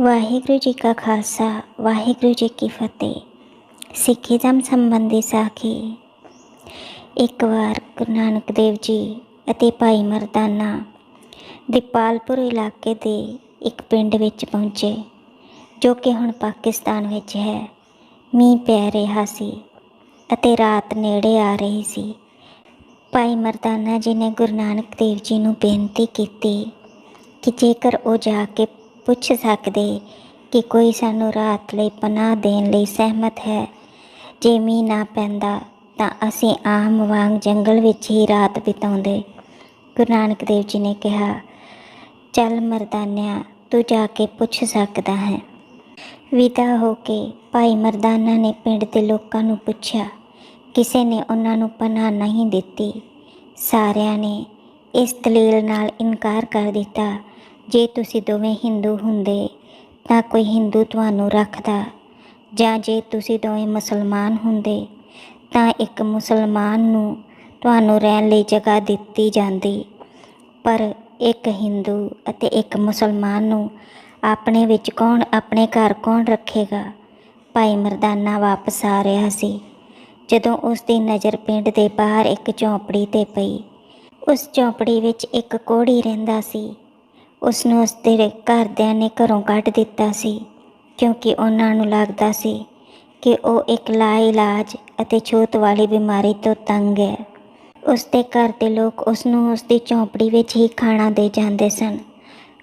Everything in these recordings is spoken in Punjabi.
ਵਾਹਿਗੁਰੂ ਜੀ ਕਾ ਖਾਲਸਾ, ਵਾਹਿਗੁਰੂ ਜੀ ਕੀ ਫਤਿਹ। ਸਿੱਖੀ ਧਰਮ ਸੰਬੰਧੀ ਸਾਖੀ। ਇੱਕ ਵਾਰ ਗੁਰੂ ਨਾਨਕ ਦੇਵ ਜੀ ਅਤੇ ਭਾਈ ਮਰਦਾਨਾ ਦੀਪਾਲਪੁਰ ਇਲਾਕੇ ਦੇ ਇੱਕ ਪਿੰਡ ਵਿੱਚ ਪਹੁੰਚੇ, ਜੋ ਕਿ ਹੁਣ ਪਾਕਿਸਤਾਨ ਵਿੱਚ ਹੈ। ਮੀਂਹ ਪੈ ਰਿਹਾ ਸੀ ਅਤੇ ਰਾਤ ਨੇੜੇ ਆ ਰਹੀ ਸੀ। ਭਾਈ ਮਰਦਾਨਾ ਜੀ ਨੇ ਗੁਰੂ ਨਾਨਕ ਦੇਵ ਜੀ ਨੂੰ ਬੇਨਤੀ ਕੀਤੀ ਕਿ ਜੇਕਰ ਉਹ ਜਾ ਕੇ ਪੁੱਛ ਸਕਦੇ ਕਿ ਕੋਈ ਸਾਨੂੰ ਰਾਤ ਲਈ ਪਨਾਹ ਦੇਣ ਲਈ ਸਹਿਮਤ ਹੈ। ਜੇ ਮੀਂਹ ਨਾ ਪੈਂਦਾ ਤਾਂ ਅਸੀਂ ਆਮ ਵਾਂਗ ਜੰਗਲ ਵਿੱਚ ਹੀ ਰਾਤ ਬਿਤਾਉਂਦੇ। ਗੁਰੂ ਨਾਨਕ ਦੇਵ ਜੀ ਨੇ ਕਿਹਾ, ਚੱਲ ਮਰਦਾਨਿਆ, ਤੂੰ ਜਾ ਕੇ ਪੁੱਛ ਸਕਦਾ ਹੈ। ਵਿਦਾ ਹੋ ਕੇ ਭਾਈ ਮਰਦਾਨਾ ਨੇ ਪਿੰਡ ਦੇ ਲੋਕਾਂ ਨੂੰ ਪੁੱਛਿਆ, ਕਿਸੇ ਨੇ ਉਹਨਾਂ ਨੂੰ ਪਨਾਹ ਨਹੀਂ ਦਿੱਤੀ? ਸਾਰਿਆਂ ਨੇ ਇਸ ਦਲੀਲ ਨਾਲ ਇਨਕਾਰ ਕਰ ਦਿੱਤਾ ਜੇ ਤੁਸੀਂ ਦੋਵੇਂ ਹਿੰਦੂ ਹੁੰਦੇ ਤਾਂ ਕੋਈ ਹਿੰਦੂ ਤੁਹਾਨੂੰ ਰੱਖਦਾ। ਜਾਂ ਜੇ ਤੁਸੀਂ ਦੋਵੇਂ ਮੁਸਲਮਾਨ ਹੁੰਦੇ ਤਾਂ ਇੱਕ ਮੁਸਲਮਾਨ ਨੂੰ ਤੁਹਾਨੂੰ ਰਹਿਣ ਲਈ ਜਗ੍ਹਾ ਦਿੱਤੀ ਜਾਂਦੀ। ਪਰ ਇੱਕ ਹਿੰਦੂ ਅਤੇ ਇੱਕ ਮੁਸਲਮਾਨ ਨੂੰ ਆਪਣੇ ਵਿੱਚ ਕੌਣ, ਆਪਣੇ ਘਰ ਕੌਣ ਰੱਖੇਗਾ? ਭਾਈ ਮਰਦਾਨਾ ਵਾਪਸ ਆ ਰਿਹਾ ਸੀ। ਜਦੋਂ ਉਸ ਦੀ ਨਜ਼ਰ ਪਿੰਡ ਦੇ ਬਾਹਰ ਇੱਕ ਝੌਂਪੜੀ ਤੇ ਪਈ। ਉਸ ਝੌਂਪੜੀ ਵਿੱਚ ਇੱਕ ਕੋੜੀ ਰਹਿੰਦਾ ਸੀ। ਉਸ ਨੂੰ ਉਸ ਘਰਦਿਆਂ ਨੇ ਘਰੋਂ ਕੱਢ ਦਿੱਤਾ ਸੀ, ਕਿਉਂਕਿ ਉਹਨਾਂ ਨੂੰ ਲੱਗਦਾ ਸੀ ਕਿ ਉਹ ਇੱਕ ਲਾਇਲਾਜ ਅਤੇ ਛੂਤ ਵਾਲੀ ਬਿਮਾਰੀ ਤੋਂ ਤੰਗ ਹੈ। ਉਸ ਦੇ ਘਰ ਦੇ ਲੋਕ ਉਸ ਨੂੰ ਉਸ ਦੀ ਝੌਂਪੜੀ ਵਿੱਚ ਹੀ ਖਾਣਾ ਦੇ ਜਾਂਦੇ ਸਨ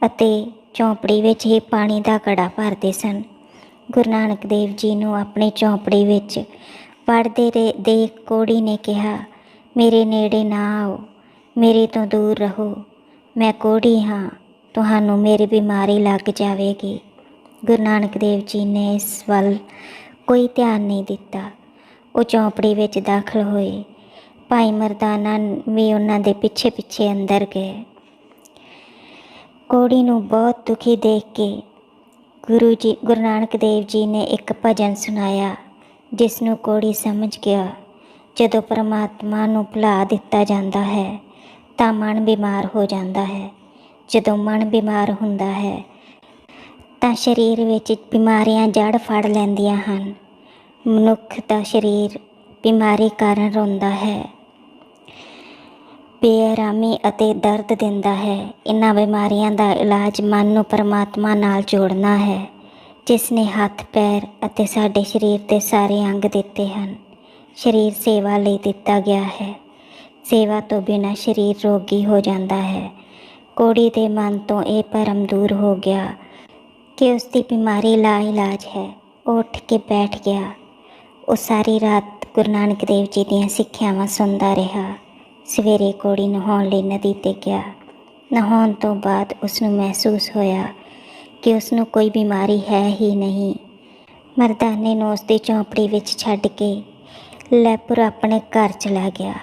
ਅਤੇ ਝੌਂਪੜੀ ਵਿੱਚ ਹੀ ਪਾਣੀ ਦਾ ਘੜਾ ਭਰਦੇ ਸਨ। ਗੁਰੂ ਨਾਨਕ ਦੇਵ ਜੀ ਨੂੰ ਆਪਣੀ ਝੌਂਪੜੀ ਵਿੱਚ ਪੜਦੇ ਦੇ ਕੋੜੀ ਨੇ ਕਿਹਾ, ਮੇਰੇ ਨੇੜੇ ਨਾ ਆਓ, ਮੇਰੇ ਤੋਂ ਦੂਰ ਰਹੋ, ਮੈਂ ਕੋੜੀ ਹਾਂ। ਤੁਹਾਨੂੰ ਮੇਰੀ ਬਿਮਾਰੀ ਲੱਗ ਜਾਵੇਗੀ। ਗੁਰੂ ਨਾਨਕ ਦੇਵ ਜੀ ਨੇ ਇਸ ਵੱਲ ਕੋਈ ਧਿਆਨ ਨਹੀਂ ਦਿੱਤਾ। ਉਹ ਚੌਂਪੜੀ ਵਿੱਚ ਦਾਖਲ ਹੋਏ। ਭਾਈ ਮਰਦਾਨਾ ਵੀ ਉਹਨਾਂ ਦੇ ਪਿੱਛੇ ਪਿੱਛੇ ਅੰਦਰ ਗਏ। ਕੋੜੀ ਨੂੰ ਬਹੁਤ ਦੁਖੀ ਦੇਖ ਕੇ ਗੁਰੂ ਜੀ, ਗੁਰੂ ਨਾਨਕ ਦੇਵ ਜੀ ਨੇ ਇੱਕ ਭਜਨ ਸੁਣਾਇਆ, ਜਿਸ ਨੂੰ ਕੋੜੀ ਸਮਝ ਗਿਆ। ਜਦੋਂ ਪਰਮਾਤਮਾ ਨੂੰ ਭੁਲਾ ਦਿੱਤਾ ਜਾਂਦਾ ਹੈ, ਤਾਂ ਮਨ ਬਿਮਾਰ ਹੋ ਜਾਂਦਾ ਹੈ। ਜਦੋਂ ਮਨ ਬਿਮਾਰ ਹੁੰਦਾ ਹੈ, ਤਾਂ ਸਰੀਰ ਵਿੱਚ ਬਿਮਾਰੀਆਂ ਜੜ ਫੜ ਲੈਂਦੀਆਂ ਹਨ। ਮਨੁੱਖ ਦਾ ਸਰੀਰ ਬਿਮਾਰੀ ਕਾਰਨ ਰੋਂਦਾ ਹੈ। ਬੇਆਰਾਮੀ ਅਤੇ ਦਰਦ ਦਿੰਦਾ ਹੈ। ਇਹਨਾਂ ਬਿਮਾਰੀਆਂ ਦਾ ਇਲਾਜ ਮਨ ਨੂੰ ਪਰਮਾਤਮਾ ਨਾਲ ਜੋੜਨਾ ਹੈ, ਜਿਸ ਨੇ ਹੱਥ, ਪੈਰ ਅਤੇ ਸਾਡੇ ਸਰੀਰ ਦੇ ਸਾਰੇ ਅੰਗ ਦਿੱਤੇ ਹਨ। ਸਰੀਰ ਸੇਵਾ ਲਈ ਦਿੱਤਾ ਗਿਆ ਹੈ। ਸੇਵਾ ਤੋਂ ਬਿਨਾਂ ਸਰੀਰ ਰੋਗੀ ਹੋ ਜਾਂਦਾ ਹੈ। ਕੋੜੀ ਦੇ ਮਨ ਤੋਂ ਇਹ ਭਰਮ ਦੂਰ ਹੋ ਗਿਆ ਕਿ ਉਸ ਦੀ ਬਿਮਾਰੀ ਲਾ ਇਲਾਜ ਹੈ। ਉਹ ਉੱਠ ਕੇ ਬੈਠ ਗਿਆ। ਉਹ ਸਾਰੀ ਰਾਤ ਗੁਰੂ ਨਾਨਕ ਦੇਵ ਜੀ ਦੀਆਂ ਸਿੱਖਿਆਵਾਂ ਸੁਣਦਾ ਰਿਹਾ। ਸਵੇਰੇ ਕੋੜੀ ਨਹਾਉਣ ਲਈ ਨਦੀ ਤੇ ਗਿਆ। ਨਹਾਉਣ ਤੋਂ ਬਾਅਦ ਉਸ ਨੂੰ ਮਹਿਸੂਸ ਹੋਇਆ ਕਿ ਉਸ ਨੂੰ ਕੋਈ ਬਿਮਾਰੀ ਹੈ ਹੀ ਨਹੀਂ। ਮਰਦਾਨੇ ਨੂੰ ਉਸ ਦੀ ਝੌਂਪੜੀ ਵਿੱਚ ਛੱਡ ਕੇ ਲੈਪੁਰ ਆਪਣੇ ਘਰ ਚਲਾ ਗਿਆ।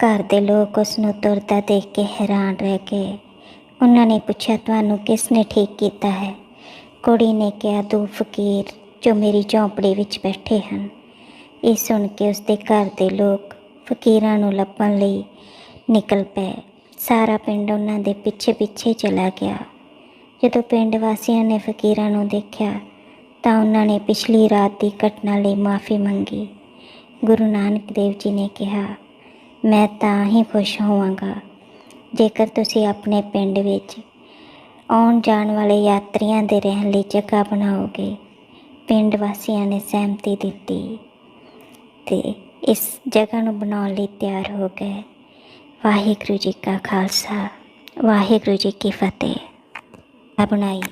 ਘਰ ਦੇ ਲੋਕ ਉਸ ਨੂੰ ਤੁਰਦਾ ਦੇਖ ਕੇ ਹੈਰਾਨ ਰਹਿ ਗਏ। ਉਹਨਾਂ ਨੇ ਪੁੱਛਿਆ, ਤੁਹਾਨੂੰ ਕਿਸ ਨੇ ਠੀਕ ਕੀਤਾ ਹੈ? ਕੁੜੀ ਨੇ ਕਿਹਾ ਦੋ ਫਕੀਰ ਜੋ ਮੇਰੀ ਝੌਂਪੜੀ ਵਿੱਚ ਬੈਠੇ ਹਨ। ਇਹ ਸੁਣ ਕੇ ਉਸਦੇ ਘਰ ਦੇ ਲੋਕ ਫਕੀਰਾਂ ਨੂੰ ਲੱਭਣ ਲਈ ਨਿਕਲ ਪਏ। ਸਾਰਾ ਪਿੰਡ ਉਹਨਾਂ ਦੇ ਪਿੱਛੇ ਪਿੱਛੇ ਚਲਾ ਗਿਆ। ਜਦੋਂ ਪਿੰਡ ਵਾਸੀਆਂ ਨੇ ਫਕੀਰਾਂ ਨੂੰ ਦੇਖਿਆ, ਤਾਂ ਉਹਨਾਂ ਨੇ ਪਿਛਲੀ ਰਾਤ ਦੀ ਘਟਨਾ ਲਈ ਮਾਫੀ ਮੰਗੀ। ਗੁਰੂ ਨਾਨਕ ਦੇਵ ਜੀ ਨੇ ਕਿਹਾ, ਮੈਂ ਤਾਂ ਹੀ ਖੁਸ਼ ਹੋਵਾਂਗਾ। ਜੇਕਰ ਤੁਸੀਂ ਆਪਣੇ ਪਿੰਡ ਵਿੱਚ ਆਉਣ ਜਾਣ ਵਾਲੇ ਯਾਤਰੀਆਂ ਦੇ ਰਹਿਣ ਲਈ ਜਗ੍ਹਾ ਬਣਾਓਗੇ, ਪਿੰਡ ਵਾਸੀਆਂ ਨੇ ਸਹਿਮਤੀ ਦਿੱਤੀ ਤੇ ਇਸ ਜਗ੍ਹਾ ਨੂੰ ਬਣਾਉਣ ਲਈ ਤਿਆਰ ਹੋ ਗਏ। ਵਾਹਿਗੁਰੂ ਜੀ ਕਾ ਖਾਲਸਾ, ਵਾਹਿਗੁਰੂ ਜੀ ਕੀ ਫਤਿਹ। ਆ ਬਣਾਈ